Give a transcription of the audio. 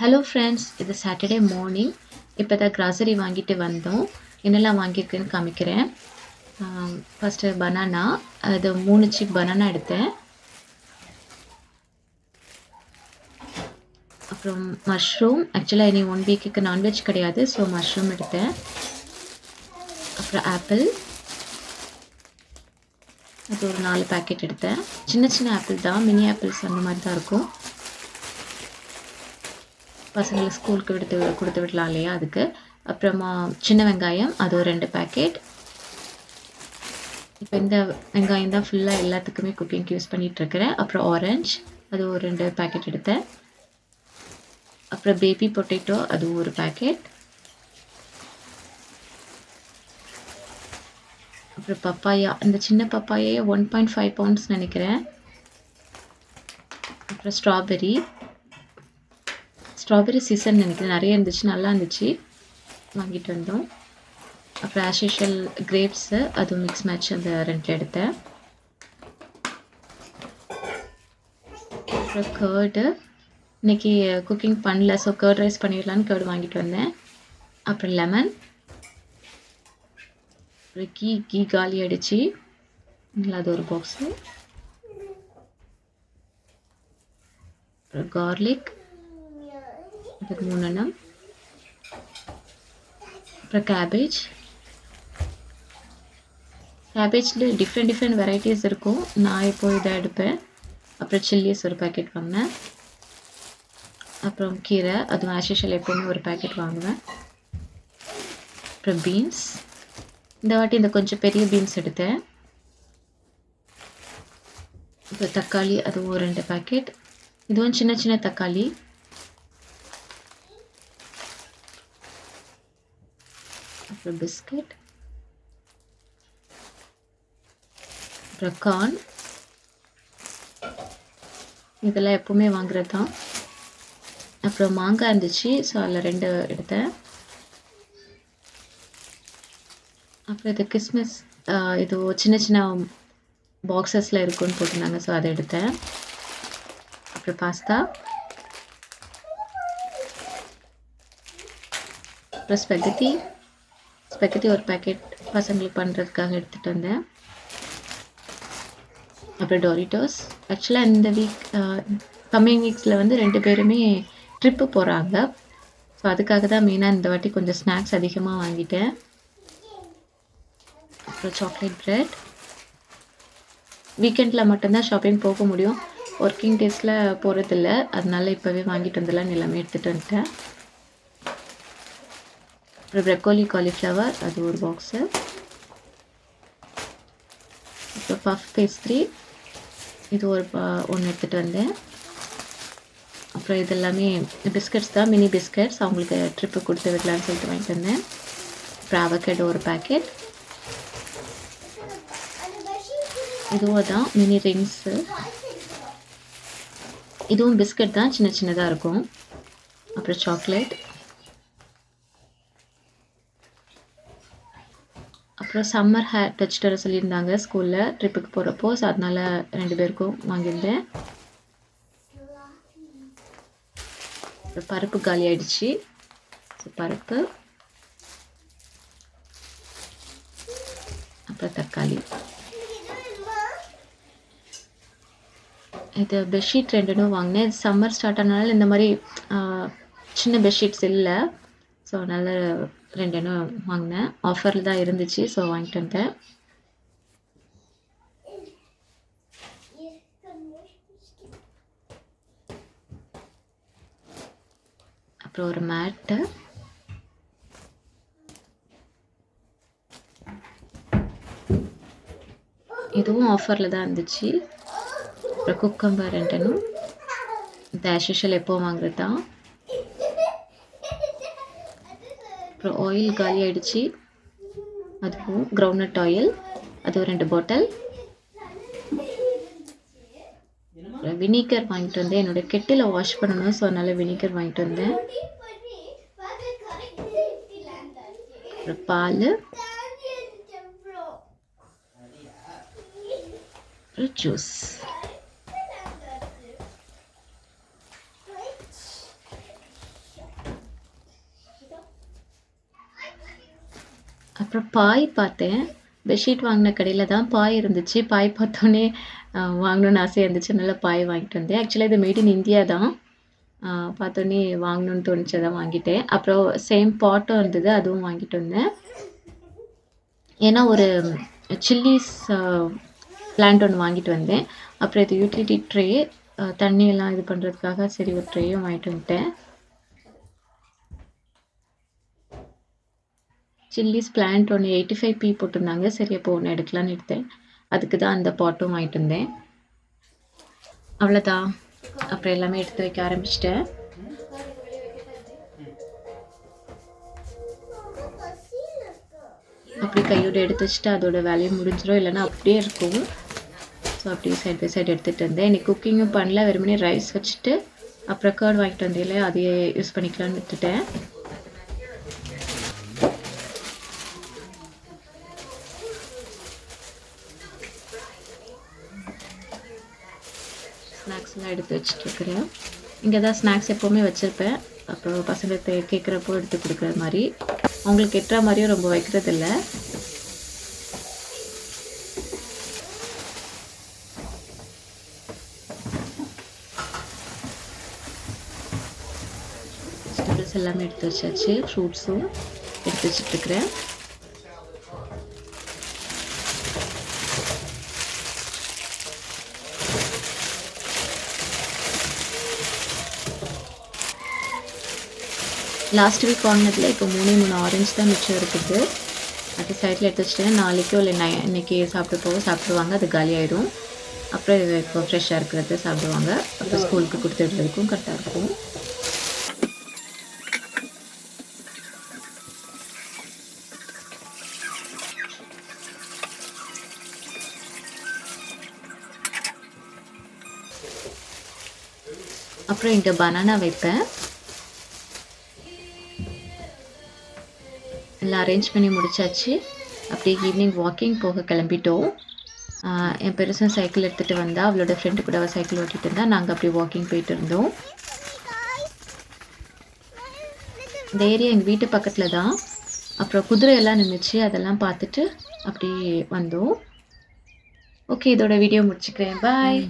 Hello friends இது Saturday morning இப்போ தான் கிராசரி வாங்கிட்டு வந்தோம். என்னெல்லாம் வாங்கியிருக்குன்னு காமிக்கிறேன். ஃபஸ்ட்டு பனானா அது மூணு சிப் பனானா எடுத்தேன். அப்புறம் மஷ்ரூம் ஆக்சுவலாக இனி ஒன் வீக்குக்கு நான்வெஜ் கிடையாது ஸோ மஷ்ரூம் எடுத்தேன். அப்புறம் ஆப்பிள் அது ஒரு நாலு பேக்கெட் எடுத்தேன். சின்ன சின்ன ஆப்பிள் தான். மினி ஆப்பிள்ஸ் அந்த மாதிரி தான் இருக்கும். பசங்களை ஸ்கூலுக்கு விடுத்து கொடுத்து விடலாம் இல்லையா அதுக்கு. அப்புறமா சின்ன வெங்காயம் அது ஒரு ரெண்டு பேக்கெட் இப்போ இந்த வெங்காயம் தான் ஃபுல்லாக எல்லாத்துக்குமே குக்கிங்க்கு யூஸ் பண்ணிகிட்ருக்கிறேன் அப்புறம் ஆரஞ்ச் அது ஒரு ரெண்டு பேக்கெட் எடுத்தேன். அப்புறம் பேபி பொட்டேட்டோ அது ஒரு பேக்கெட் அப்புறம் பப்பாயா அந்த சின்ன பப்பாயே ஒன் பாயிண்ட் ஃபைவ் பவுண்ட்ஸ் நினைக்கிறேன். அப்புறம் ஸ்ட்ராபெரி ஸ்ட்ராபெரி சீசன் நினைக்கிறேன் நிறைய இருந்துச்சு நல்லா இருந்துச்சு. வாங்கிட்டு வந்தோம். அப்புறம் ஆஸ் கிரேப்ஸு அதுவும் மிக்ஸ் மேட்ச் அந்த ரெண்டில் எடுத்தேன். அப்புறம் கேர்டு இன்றைக்கி குக்கிங் பண்ணல ஸோ கேர்ட் ரைஸ் பண்ணிடலான்னு கேர்டு வாங்கிட்டு வந்தேன். அப்புறம் லெமன் அப்புறம் கீ கீ காலி அடிச்சு அது ஒரு பாக்ஸு அப்புறம் கார்லிக் மூணு எண்ணம் அப்புறம் கேபேஜ் கேபேஜில் டிஃப்ரெண்ட் டிஃப்ரெண்ட் வெரைட்டிஸ் இருக்கும். நான் இப்போ இதை எடுப்பேன். அப்புறம் சில்லிஸ் ஒரு பேக்கெட் வாங்கினேன். அப்புறம் கீரை அதுவும் ஆஷிஷல் எப்போவுமே ஒரு பேக்கெட் வாங்குவேன். அப்புறம் பீன்ஸ் இந்த வாட்டி இந்த கொஞ்சம் பெரிய பீன்ஸ் எடுத்தேன். இப்போ தக்காளி அதுவும் ஒரு ரெண்டு பேக்கெட் இதுவும் சின்ன சின்ன தக்காளி. அப்புறம் பிஸ்கட் அப்புறம் கார்ன் இதெல்லாம் எப்பவுமே வாங்குறது தான் அப்புறம் மாங்காய் இருந்துச்சு ஸோ அதில் ரெண்டு எடுத்தேன். அப்புறம் இது கிறிஸ்மஸ் இது சின்ன சின்ன பாக்ஸஸில் இருக்குன்னு போட்டிருந்தாங்க ஸோ அதை எடுத்தேன். அப்புறம் பாஸ்தா. அப்புறம் ஸ்பெகத்தி ஸ்பெகத்தி ஒரு பேக்கெட் பசங்களுக்கு பண்ணுறதுக்காக எடுத்துகிட்டு வந்தேன். அப்புறம் டொரிட்டோஸ் ஆக்சுவலாக இந்த வீக் கம்மிங் வீக்ஸில் வந்து ரெண்டு பேருமே ட்ரிப்பு போகிறாங்க ஸோ அதுக்காக தான் மெயினாக இந்த வாட்டி கொஞ்சம் ஸ்நாக்ஸ் அதிகமாக வாங்கிட்டேன். அப்புறம் சாக்லேட் ப்ரெட் வீக்கெண்டில் மட்டும்தான் ஷாப்பிங் போக முடியும். ஒர்க்கிங் டேஸில் போகிறதில்ல அதனால இப்போவே வாங்கிட்டு வந்துடலான்னு எல்லாமே எடுத்துகிட்டு வந்துட்டேன். அப்புறம் ப்ரெக்கோலி காலிஃப்ளவர் அது ஒரு பாக்ஸு அப்புறம் பஃப் பேஸ்ட்ரி இது ஒரு ஒன்று எடுத்துகிட்டு வந்தேன். அப்புறம் இது எல்லாமே பிஸ்கட்ஸ் தான் மினி பிஸ்கட்ஸ் அவங்களுக்கு ட்ரிப்பு கொடுத்து விடலான்னு சொல்லிட்டு வாங்கிட்டு வந்தேன். அப்புறம் அவகேடோ ஒரு பேக்கெட் இதுவும் தான் மினி ரிங்ஸு இதுவும் பிஸ்கட் தான் சின்ன சின்னதாக இருக்கும். அப்புறம் சாக்லேட் அப்புறம் சம்மர் ஹேர் டச் தர சொல்லியிருந்தாங்க ஸ்கூலில் ட்ரிப்புக்கு போகிறப்போ ஸோ அதனால் ரெண்டு பேருக்கும் வாங்கியிருந்தேன். பருப்பு காலி ஆயிடுச்சு. ஸோ பருப்பு. அப்புறம் தக்காளி. இது பெட்ஷீட் ரெண்டுனும் வாங்கினேன். சம்மர் ஸ்டார்ட் ஆனனால இந்த மாதிரி சின்ன பெட்ஷீட்ஸ் இல்லை. ஸோ அதனால் ரெண்டுனும் வாங்கினேன். ஆஃபரில் தான் இருந்துச்சு ஸோ வாங்கிட்டு வந்தேன். அப்புறம் ஒரு மேட்டு இதுவும் ஆஃபரில் தான் இருந்துச்சு. அப்புறம் குக்கம்பர் ரெண்டனும் இந்த ஆஷிஷல் எப்போ வாங்குறது தான். அப்புறம் ஆயில் காலி ஆகிடுச்சு அதுவும் கிரவுண்ட்நட் ஆயில் அது ஒரு ரெண்டு பாட்டில் வினிகர் வாங்கிட்டு வந்தேன். என்னோட கெட்டில் வாஷ் பண்ணணும் ஸோ அதனால் வினிகர் வாங்கிட்டு வந்தேன். அப்புறம் பால். அப்புறம் ஜூஸ் அப்புறம் பாய் பார்த்தேன். பெட்ஷீட் வாங்கின கடையில் தான் பாய் இருந்துச்சு. பாய் பார்த்தோன்னே வாங்கணுன்னு வாங்கணும்னு ஆசையாக இருந்துச்சு. நல்லா பாய் வாங்கிட்டு வந்தேன். ஆக்சுவலாக இது மேட் இன் இந்தியா தான். பார்த்தோன்னே வாங்கணும்னு தோணுச்சு. அதான் வாங்கிட்டேன். அப்புறம் சேம் பாட்டும் இருந்தது. அதுவும் வாங்கிட்டு வந்தேன். ஏன்னா ஒரு சில்லிஸ் பிளான்ட் ஒன்று வாங்கிட்டு வந்தேன். அப்புறம் இது யூட்டிலிட்டி ட்ரே தண்ணியெல்லாம் இது பண்ணுறதுக்காக சரி ஒரு ட்ரேயும் வாங்கிட்டு வந்துட்டேன். சில்லிஸ் பிளான்ட் ஒன்று எயிட்டி ஃபைவ் பி போட்டிருந்தாங்க. சரி அப்போ ஒன்று எடுக்கலான்னு எடுத்தேன். அதுக்கு தான் அந்த பாட்டும் வாங்கிட்டு இருந்தேன் அவ்வளோதான் அப்புறம் எல்லாமே எடுத்து வைக்க ஆரம்பிச்சிட்டேன். அப்படி கையோட எடுத்து வச்சுட்டு அதோட வேலையும் முடிஞ்சிடும் இல்லைன்னா அப்படியே இருக்கும். ஸோ அப்படியே சைட் பை சைடு எடுத்துகிட்டு இருந்தேன் இன்றைக்கி குக்கிங்கும் பண்ணல. வெறுமனே ரைஸ் வச்சுட்டு அப்புறம் கர்ட் வாங்கிட்டு வந்தேன் அதையே யூஸ் பண்ணிக்கலாம்னு விட்டுட்டேன். எடுத்து வச்சுட்ருக்குறேன். இங்கே தான் ஸ்நாக்ஸ் எப்போவுமே வச்சுருப்பேன். அப்புறம் பசங்க தே- கேட்குறப்போ எடுத்து கொடுக்குற மாதிரி. அவங்களுக்கு எட்டுற மாதிரியும் ரொம்ப வைக்கிறது இல்ல வெஜிடபிள்ஸ் எல்லாமே எடுத்து வச்சாச்சு. ஃப்ரூட்ஸும் எடுத்து வச்சிட்ருக்குறேன். லாஸ்ட் வீக் வாங்கினதில் இப்போ மூணே மூணு ஆரஞ்சு தான் மிச்சம் இருக்குது. அது சைடில் எடுத்து வச்சுட்டேன் நாளைக்கோ இல்லை நை இன்றைக்கி சாப்பிட்டு போக சாப்பிடுவாங்க அது காலியாயிடும் அப்புறம் இது இப்போ ஃப்ரெஷ்ஷாக இருக்கிறது சாப்பிடுவாங்க. அப்புறம் ஸ்கூலுக்கு கொடுத்து விடுறதுக்கும் கரெக்டாக இருக்கும். அப்புறம் இங்கே பனானா வைப்பேன். எல்லாம் அரேஞ்ச் பண்ணி முடிச்சாச்சு. அப்படியே ஈவினிங் வாக்கிங் போக கிளம்பிட்டோம். என் பெருசன் சைக்கிள் எடுத்துகிட்டு வந்தால் அவளோட ஃப்ரெண்டு கூட அவள் சைக்கிள் ஓட்டிகிட்டு இருந்தா நாங்கள் அப்படியே வாக்கிங் போயிட்டு இருந்தோம். இந்த ஏரியா எங்கள் வீட்டு பக்கத்தில் தான். அப்புறம் குதிரையெல்லாம் நின்றுச்சு அதெல்லாம் பார்த்துட்டு அப்படியே வந்தோம். ஓகே இதோட வீடியோ முடிச்சுக்கிறேன். பாய்